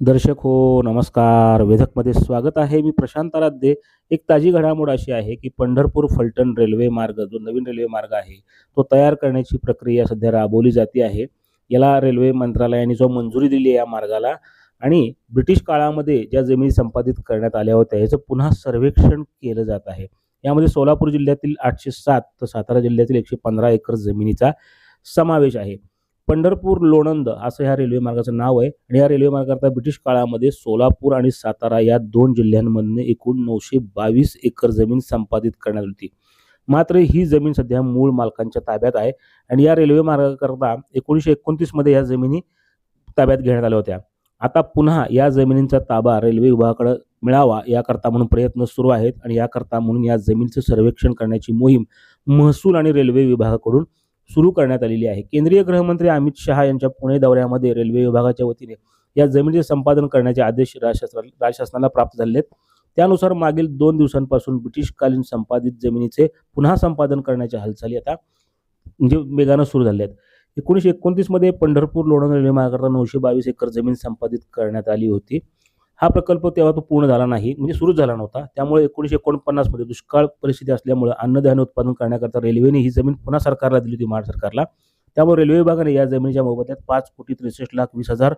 दर्शक हो नमस्कार. वेधकमध्ये स्वागत आहे. मी प्रशांत आराध्ये. एक ताजी घडामोड अशी आहे की पंढरपूर फलटण रेल्वे मार्ग जो नवीन रेल्वे मार्ग आहे तो तयार करण्याची प्रक्रिया सध्या राबवली जाते आहे. याला रेल्वे मंत्रालयाने जो मंजुरी दिली आहे या मार्गाला आणि ब्रिटिश काळामध्ये ज्या जमिनी संपादित करण्यात आल्या होत्या याचं पुन्हा सर्वेक्षण केलं जात आहे. यामध्ये सोलापूर जिल्ह्यातील आठशे सात तर सातारा जिल्ह्यातील एकशे पंधरा एकर जमिनीचा समावेश आहे. पंढरपूर लोणंद असं ह्या रेल्वे मार्गाचं नाव आहे. आणि या रेल्वे मार्गाकरता ब्रिटिश काळामध्ये सोलापूर आणि सातारा या दोन जिल्ह्यांमधून एकूण नऊशे बावीस एकर जमीन संपादित करण्यात होती. मात्र ही जमीन सध्या मूळ मालकांच्या ताब्यात आहे. आणि या रेल्वे मार्गाकरता एकोणीसशे एकोणतीसमध्ये या जमिनी ताब्यात घेण्यात आल्या होत्या. आता पुन्हा या जमिनींचा ताबा रेल्वे विभागाकडे मिळावा याकरता म्हणून प्रयत्न सुरू आहेत. आणि याकरता म्हणून या जमिनीचं सर्वेक्षण करण्याची मोहीम महसूल आणि रेल्वे विभागाकडून सुरू करण्यात आलेली आहे. केंद्रीय गृहमंत्री अमित शहा यांच्या पुणे दौऱ्यामध्ये रेल्वे विभागाच्या वतीने या जमिनीचे संपादन करण्याचे आदेश राज्य शासनाला प्राप्त झाले आहेत. त्यानुसार मागील दोन दिवसांपासून ब्रिटिशकालीन संपादित जमिनीचे पुन्हा संपादन करण्याच्या हालचाली आता म्हणजे वेगानं सुरू झाल्या आहेत. एकोणीसशे एकोणतीसमध्ये पंढरपूर लोणंद रेल्वे मार्गाकरता नऊशे बावीस एकर जमीन संपादित करण्यात आली होती. हा प्रकल्प तेव्हा तो पूर्ण झाला नाही म्हणजे सुरूच झाला नव्हता. त्यामुळे एकोणीसशे एकोणपन्नासमध्ये दुष्काळ परिस्थिती असल्यामुळे अन्नधान्य उत्पादन करण्याकरता रेल्वेने ही जमीन पुन्हा सरकारला दिली होती महाराष्ट्र सरकारला. त्यामुळे रेल्वे विभागाने या जमिनीच्या मोबदल्यात पाच कोटी त्रेसष्ट लाख वीस हजार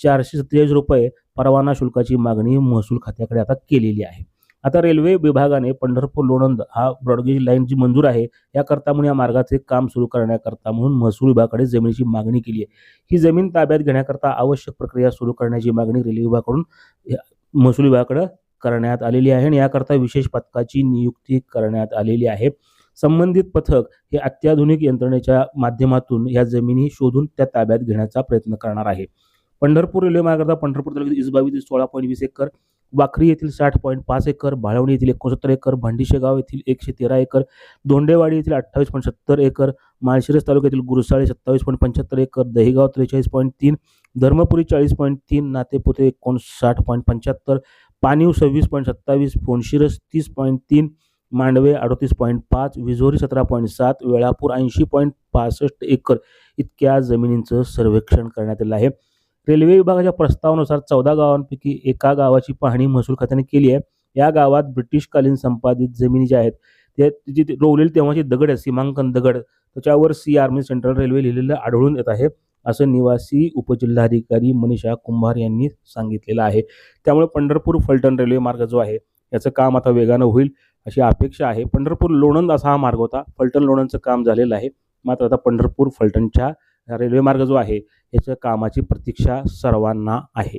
चारशे सत्तेचाळीस रुपये परवाना शुल्काची मागणी महसूल खात्याकडे आता केलेली आहे. आता रेल्वे विभागाने पंढरपूर लोणंद हा ब्रॉडगेज लाईन जी मंजूर आहे याकरता म्हणून या मार्गाचे काम सुरू करण्याकरता म्हणून महसूल विभागाकडे जमिनीची मागणी केली आहे. ही जमीन ताब्यात घेण्याकरता आवश्यक प्रक्रिया सुरू करण्याची मागणी रेल्वे विभागाकडून महसूल विभागाकडे करण्यात आलेली आहे आणि याकरता विशेष पथकाची नियुक्ती करण्यात आलेली आहे. संबंधित पथक हे अत्याधुनिक यंत्रणेच्या माध्यमातून या जमिनी शोधून त्या ताब्यात घेण्याचा प्रयत्न करणार आहे. पंढरपूर रेल्वे मार्गाचा पंढरपूर तालुक्यात इसबावी सोळा पॉईंट वीस एकर वाखरी येथील साठ पॉईंट पाच एकर बाळवणी येथील एकोणसत्तर एकर भांडीशेगाव येथील एकशे तेरा एकर दोंडेवाडी येथील अठ्ठावीस पॉईंट सत्तर एकर माळशिरस तालुक्यातील गुरुसाळे सत्तावीस पॉईंट पंच्याहत्तर एकर दहिगाव त्रेचाळीस पॉईंट तीन धर्मपुरी चाळीस पॉईंट तीन नातेपुते एकोणसाठ पॉईंट पंच्याहत्तर पाणीव सव्वीस पॉईंट सत्तावीस फोणशिरस तीस पॉईंट तीन मांडवे अडतीस पॉईंट पाच विझोरी सतरा पॉईंट सात वेळापूर ऐंशी पॉईंट पासष्ट एकर इतक्या जमिनींचं सर्वेक्षण करण्यात आलं आहे. रेल्वे विभागाच्या प्रस्तावानुसार चौदा गावांपैकी एका गावाची पाहणी महसूल खात्याने केली आहे. या गावात ब्रिटिशकालीन संपादित जमिनी ज्या आहेत ते जी ती रोवलेली तेव्हाची दगड आहे सीमांकन दगड. त्याच्यावर सी आर्मी सेंट्रल रेल्वे लिहिलेलं आढळून येत आहे असं निवासी उपजिल्हाधिकारी मनीषा कुंभार यांनी सांगितलेलं आहे. त्यामुळे पंढरपूर फलटण रेल्वे मार्ग जो आहे याचं काम आता वेगानं होईल अशी अपेक्षा आहे. पंढरपूर लोणंद असा हा मार्ग होता. फलटण लोणंदचं काम झालेलं आहे. मात्र आता पंढरपूर फलटणच्या रेल्वे मार्ग जो आहे याच्या कामाची प्रतीक्षा सर्वांना आहे.